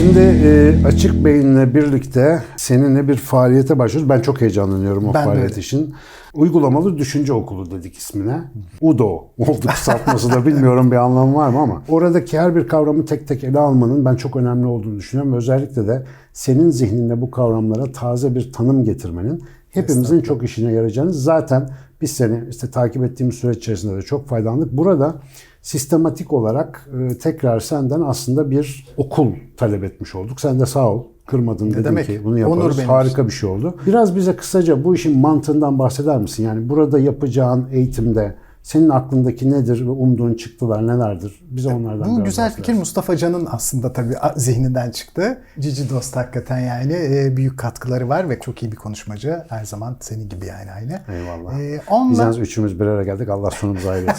Şimdi e, Açık Beyin'le birlikte seninle bir faaliyete başlıyoruz. Ben çok heyecanlanıyorum o Ben de faaliyet öyle. için. Uygulamalı Düşünce Okulu dedik ismine. UDO oldu kısaltması da bilmiyorum bir anlamı var mı ama oradaki her bir kavramı tek tek ele almanın ben çok önemli olduğunu düşünüyorum. Özellikle de senin zihninde bu kavramlara taze bir tanım getirmenin hepimizin çok işine yarayacağını zaten biz seni işte takip ettiğimiz süreç içerisinde de çok faydalandık. Burada sistematik olarak e, tekrar senden aslında bir okul talep etmiş olduk. Sen de sağ ol. Kırmadın dedin demek? ki bunu yaparız. Harika bir şey oldu. Biraz bize kısaca bu işin mantığından bahseder misin? Yani burada yapacağın eğitimde senin aklındaki nedir ve umduğun çıktılar nelerdir? Bize onlardan Bu biraz güzel fikir? Mustafa Can'ın aslında tabii zihninden çıktı. Cici Dost hakikaten yani e, büyük katkıları var ve çok iyi bir konuşmacı. Her zaman senin gibi yani aynı. Eyvallah. E, Biz onunla, yalnız üçümüz bir araya geldik. Allah sonumuzu. Evet.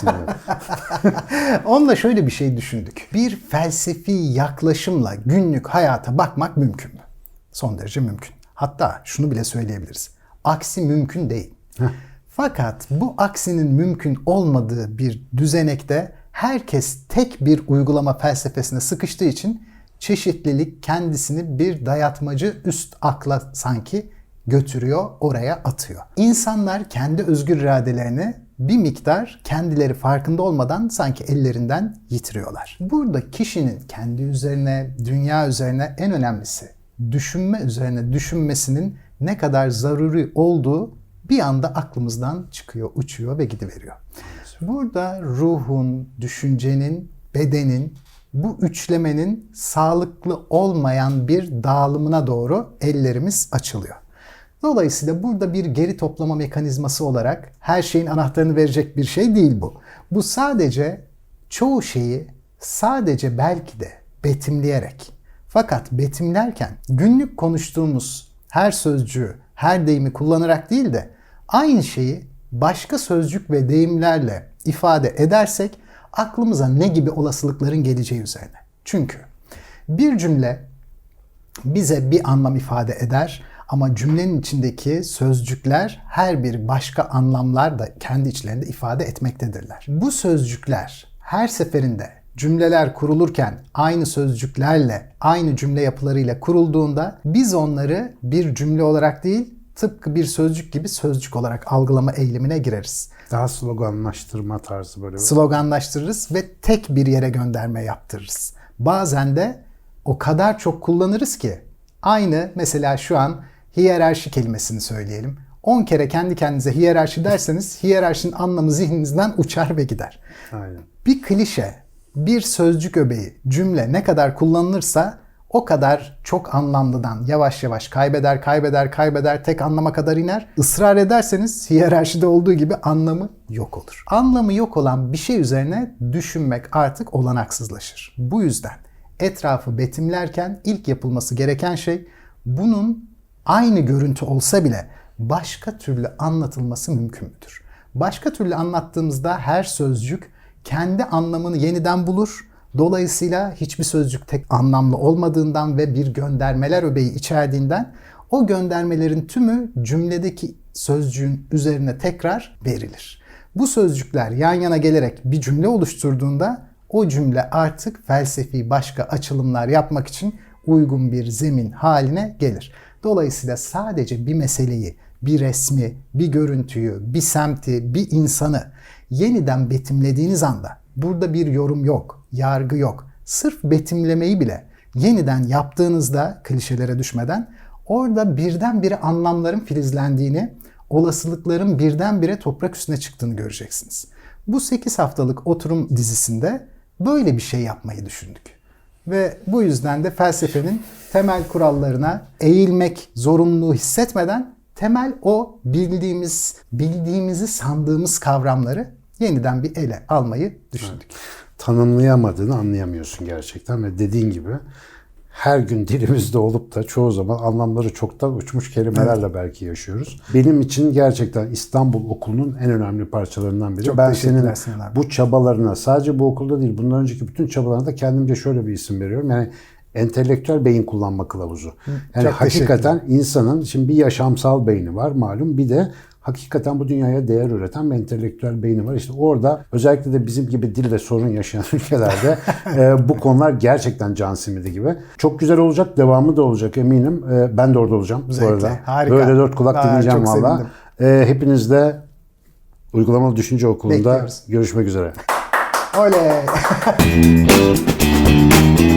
onunla şöyle bir şey düşündük. Bir felsefi yaklaşımla günlük hayata bakmak mümkün mü? Son derece mümkün. Hatta şunu bile söyleyebiliriz. Aksi mümkün değil. Fakat bu aksinin mümkün olmadığı bir düzenekte herkes tek bir uygulama felsefesine sıkıştığı için çeşitlilik kendisini bir dayatmacı üst akla sanki götürüyor, oraya atıyor. İnsanlar kendi özgür iradelerini bir miktar kendileri farkında olmadan sanki ellerinden yitiriyorlar. Burada kişinin kendi üzerine, dünya üzerine en önemlisi düşünme üzerine düşünmesinin ne kadar zaruri olduğu bir anda aklımızdan çıkıyor, uçuyor ve gidiveriyor. Burada ruhun, düşüncenin, bedenin bu üçlemenin sağlıklı olmayan bir dağılımına doğru ellerimiz açılıyor. Dolayısıyla burada bir geri toplama mekanizması olarak her şeyin anahtarını verecek bir şey değil bu. Bu sadece çoğu şeyi sadece belki de betimleyerek fakat betimlerken günlük konuştuğumuz her sözcüğü, her deyimi kullanarak değil de aynı şeyi başka sözcük ve deyimlerle ifade edersek aklımıza ne gibi olasılıkların geleceği üzerine. Çünkü bir cümle bize bir anlam ifade eder ama cümlenin içindeki sözcükler her bir başka anlamlar da kendi içlerinde ifade etmektedirler. Bu sözcükler her seferinde cümleler kurulurken aynı sözcüklerle, aynı cümle yapılarıyla kurulduğunda biz onları bir cümle olarak değil, tıpkı bir sözcük gibi sözcük olarak algılama eğilimine gireriz. Daha sloganlaştırma tarzı böyle. Sloganlaştırırız ve tek bir yere gönderme yaptırırız. Bazen de o kadar çok kullanırız ki aynı mesela şu an hiyerarşi kelimesini söyleyelim. 10 kere kendi kendinize hiyerarşi derseniz hiyerarşinin anlamı zihninizden uçar ve gider. Aynen. Bir klişe, bir sözcük öbeği, cümle ne kadar kullanılırsa o kadar çok anlamlıdan yavaş yavaş kaybeder, kaybeder, kaybeder, tek anlama kadar iner. Israr ederseniz hiyerarşide olduğu gibi anlamı yok olur. Anlamı yok olan bir şey üzerine düşünmek artık olanaksızlaşır. Bu yüzden etrafı betimlerken ilk yapılması gereken şey bunun aynı görüntü olsa bile başka türlü anlatılması mümkün müdür? Başka türlü anlattığımızda her sözcük kendi anlamını yeniden bulur. Dolayısıyla hiçbir sözcük tek anlamlı olmadığından ve bir göndermeler öbeği içerdiğinden o göndermelerin tümü cümledeki sözcüğün üzerine tekrar verilir. Bu sözcükler yan yana gelerek bir cümle oluşturduğunda o cümle artık felsefi başka açılımlar yapmak için uygun bir zemin haline gelir. Dolayısıyla sadece bir meseleyi, bir resmi, bir görüntüyü, bir semti, bir insanı yeniden betimlediğiniz anda burada bir yorum yok, yargı yok. Sırf betimlemeyi bile yeniden yaptığınızda klişelere düşmeden orada birdenbire anlamların filizlendiğini, olasılıkların birdenbire toprak üstüne çıktığını göreceksiniz. Bu 8 haftalık oturum dizisinde böyle bir şey yapmayı düşündük. Ve bu yüzden de felsefenin temel kurallarına eğilmek zorunluluğu hissetmeden temel o bildiğimiz, bildiğimizi sandığımız kavramları yeniden bir ele almayı düşündük. tanımlayamadığını anlayamıyorsun gerçekten ve dediğin gibi her gün dilimizde olup da çoğu zaman anlamları çoktan uçmuş kelimelerle belki yaşıyoruz. Benim için gerçekten İstanbul Okulu'nun en önemli parçalarından biri. Çok ben senin bu çabalarına sadece bu okulda değil bundan önceki bütün çabalarına da kendimce şöyle bir isim veriyorum. Yani entelektüel beyin kullanma kılavuzu. Yani çok hakikaten insanın şimdi bir yaşamsal beyni var malum bir de hakikaten bu dünyaya değer üreten bir entelektüel beyni var. İşte orada özellikle de bizim gibi dille sorun yaşayan ülkelerde e, bu konular gerçekten can simidi gibi. Çok güzel olacak, devamı da olacak eminim. E, ben de orada olacağım bu Zevkle, arada. harika. Böyle dört kulak Aa, dinleyeceğim valla. E, hepiniz de Uygulamalı Düşünce Okulu'nda Bekliyoruz. görüşmek üzere. Oley!